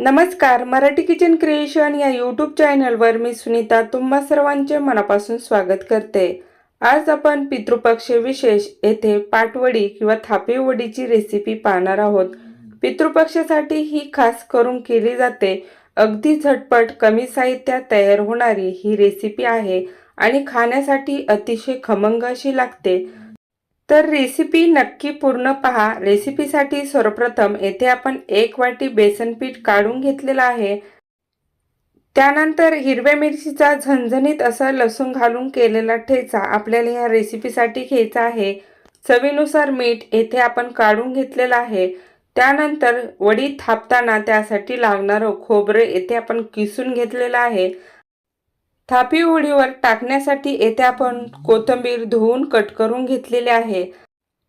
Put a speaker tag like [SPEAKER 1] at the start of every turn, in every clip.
[SPEAKER 1] नमस्कार Marathi kitchen creation या YouTube चॅनलवर मी सुनीता तुम्हा सर्वांचे मनापासून स्वागत करते. आज आपण पितृपक्ष विशेष येथे पाटवडी किंवा थापी वडीची रेसिपी पाहणार आहोत. पितृपक्षासाठी ही खास करून केली जाते. अगदी झटपट कमी साहित्यात तयार होणारी ही रेसिपी आहे आणि खाण्यासाठी अतिशय खमंग अशी लागते. तर रेसिपी नक्की पूर्ण पहा. रेसिपीसाठी सर्वप्रथम येथे आपण एक वाटी बेसन पीठ काढून घेतलेलं आहे. त्यानंतर हिरव्या मिरचीचा झणझणीत असा लसूण घालून केलेला ठेचा आपल्याला ह्या रेसिपीसाठी घ्यायचा आहे. चवीनुसार मीठ येथे आपण काढून घेतलेलं आहे. त्यानंतर वडी थापताना त्यासाठी लागणारं खोबरं येथे आपण किसून घेतलेलं आहे. थापी वडीवर टाकण्यासाठी येथे आपण कोथिंबीर धुवून कट करून घेतलेली आहे.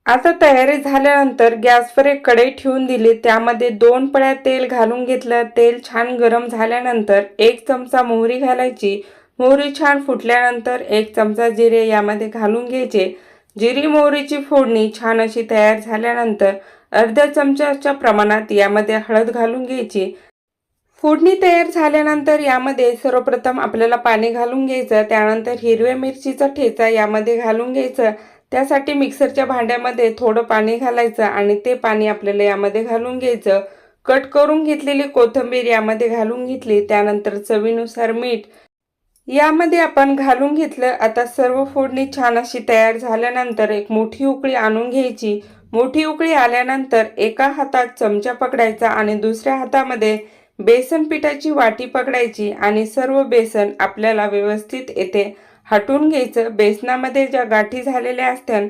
[SPEAKER 1] आता तयारी झाल्यानंतर गॅसवर एक कढई ठेवून दिली. त्यामध्ये दोन पळ्या तेल घालून घेतलं. तेल छान गरम झाल्यानंतर एक चमचा मोहरी घालायची. मोहरी छान फुटल्यानंतर एक चमचा जिरे यामध्ये घालून घ्यायचे. जिरी मोहरीची फोडणी छान अशी तयार झाल्यानंतर अर्ध्या चमच्याच्या प्रमाणात यामध्ये हळद घालून घ्यायची. फोडणी तयार झाल्यानंतर यामध्ये सर्वप्रथम आपल्याला पाणी घालून घ्यायचं त्यानंतर हिरव्या मिरचीचा ठेचा यामध्ये घालून घ्यायचं त्यासाठी मिक्सरच्या भांड्यामध्ये थोडं पाणी घालायचं आणि ते पाणी आपल्याला यामध्ये घालून घ्यायचं. कट करून घेतलेली कोथिंबीर यामध्ये घालून घेतली त्यानंतर चवीनुसार मीठ. यामध्ये आपण घालून घेतलं आता सर्व फोडणी छान अशी तयार झाल्यानंतर एक मोठी उकळी आणून घ्यायची. मोठी उकळी आल्यानंतर एका हातात चमचा पकडायचा आणि दुसऱ्या हातामध्ये बेसन पिठाची वाटी पकडायची आणि सर्व बेसन आपल्याला व्यवस्थित येथे हटून घ्यायचं. बेसनामध्ये ज्या गाठी झालेल्या असत्या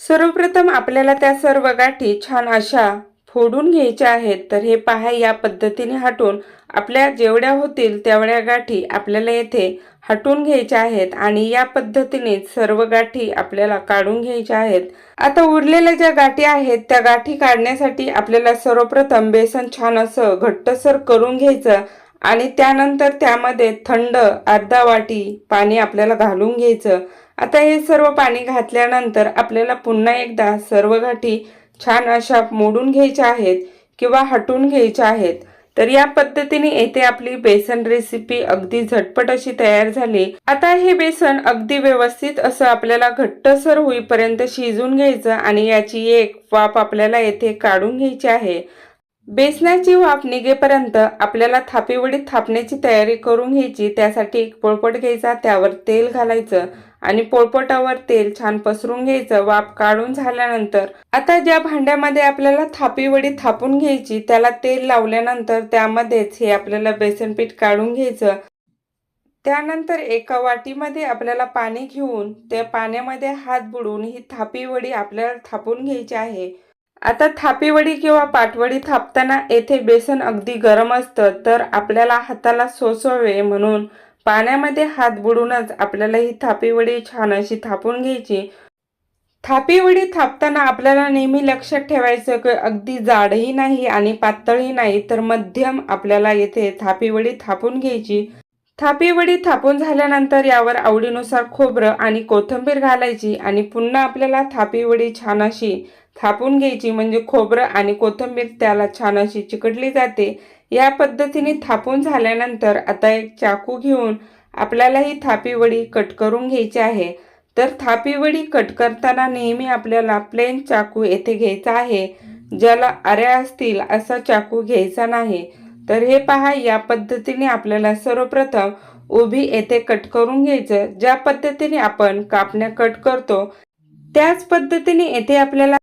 [SPEAKER 1] सर्वप्रथम आपल्याला त्या सर्व गाठी छान अशा फोडून घ्यायच्या आहेत. तर हे पहा या पद्धतीने हटून आपल्या जेवढ्या होतील तेवढ्या गाठी आपल्याला येथे हटून घ्यायच्या आहेत आणि या पद्धतीने सर्व गाठी आपल्याला काढून घ्यायच्या आहेत. आता उरलेल्या ज्या गाठी आहेत त्या गाठी काढण्यासाठी आपल्याला सर्वप्रथम बेसन छान असं घट्टसर करून घ्यायचं आणि त्यानंतर त्यामध्ये थंड अर्धा वाटी पाणी आपल्याला घालून घ्यायचं. आता हे सर्व पाणी घातल्यानंतर आपल्याला पुन्हा एकदा सर्व गाठी छान अशा मोडून घ्यायच्या आहेत किंवा हटून घ्यायच्या आहेत. तर या पद्धतीने येथे आपली बेसन रेसिपी अगदी झटपट अशी तयार झाली. आता हे बेसन अगदी व्यवस्थित असं आपल्याला घट्टसर होईपर्यंत शिजून घ्यायचं आणि याची एक वाफ आपल्याला येथे काढून घ्यायची आहे. बेसनाची वाफ निघेपर्यंत आपल्याला थापीवडीत थापण्याची तयारी करून घ्यायची. त्यासाठी एक पोळपट घ्यायचा त्यावर तेल घालायचं आणि पोळपटावर तेल छान पसरून घ्यायचं वाफ काढून झाल्यानंतर. आता ज्या भांड्यामध्ये आपल्याला थापी वडी थापून घ्यायची त्याला तेल लावल्यानंतर त्यामध्येच हे आपल्याला बेसन पीठ काढून घ्यायचं. त्यानंतर एका वाटीमध्ये आपल्याला पाणी घेऊन त्या पाण्यामध्ये हात बुडून ही थापी वडी आपल्याला थापून घ्यायची आहे. आता थापीवडी किंवा पाटवडी थापताना येथे बेसन अगदी गरम असतं तर आपल्याला हाताला सोसवे म्हणून पाण्यामध्ये हात बुडूनच आपल्याला ही थापीवडी छान अशी थापून घ्यायची. थापीवडी थापताना आपल्याला नेहमी लक्षात ठेवायचं की अगदी जाडही नाही आणि पातळही नाही तर मध्यम आपल्याला येथे थापीवडी थापून घ्यायची. थापीवडी थापून झाल्यानंतर यावर आवडीनुसार खोबरं आणि कोथिंबीर घालायची आणि पुन्हा आपल्याला थापीवडी छान अशी थापून घ्यायची. म्हणजे खोबरं आणि कोथिंबीर त्याला छान अशी चिकटली जाते. या पद्धतीने थापून झाल्यानंतर आता एक चाकू घेऊन आपल्याला ही थापीवडी कट करून घ्यायची आहे. तर थापीवडी कट करताना नेहमी आपल्याला प्लेन चाकू येथे घ्यायचा आहे. ज्याला आऱ्या असतील असा चाकू घ्यायचा नाही. तर हे पहा या पद्धतीने आपल्याला सर्वप्रथम उभी येथे कट करून घ्यायचं. ज्या पद्धतीने आपण कापण्या कट करतो त्याच पद्धतीने येथे आपल्याला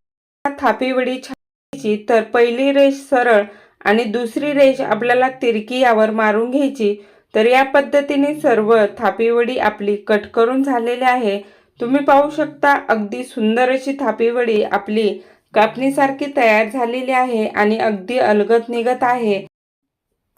[SPEAKER 1] थापीवडी छापायची तर पहिली रेष सरळ आणि दुसरी रेष आपल्याला तिरकी यावर मारून घ्यायची. तर या पद्धतीने सर्व थापीवडी आपली कट करून झालेली आहे. तुम्ही पाहू शकता अगदी सुंदर अशी थापीवडी आपली कापणीसारखी तयार झालेली आहे आणि अगदी अलगत निघत आहे.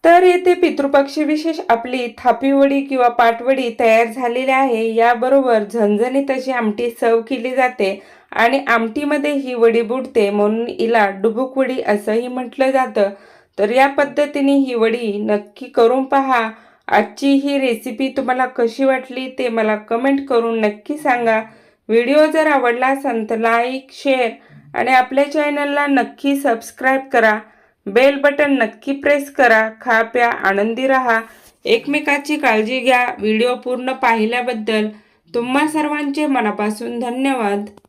[SPEAKER 1] तर येथे पितृपक्षी विशेष आपली थापीवडी किंवा पाटवडी तयार झालेली आहे. याबरोबर झणझणीत अशी आमटी सर्व केली जाते आणि आमटीमध्ये ही वडी बुडते म्हणून हिला डुबुकवडी असंही म्हटलं जातं. तर या पद्धतीने ही वडी नक्की करून पहा. आजची ही रेसिपी तुम्हाला कशी वाटली ते मला कमेंट करून नक्की सांगा. व्हिडिओ जर आवडला असेल तर लाईक शेअर आणि आपल्या चॅनलला नक्की सबस्क्राईब करा. बेल बटन नक्की प्रेस करा. खा प्या आनंदी राहा. एकमेकाची काळजी घ्या. व्हिडिओ पूर्ण पाहिल्याबद्दल तुम्हा सर्वांचे मनापासून धन्यवाद.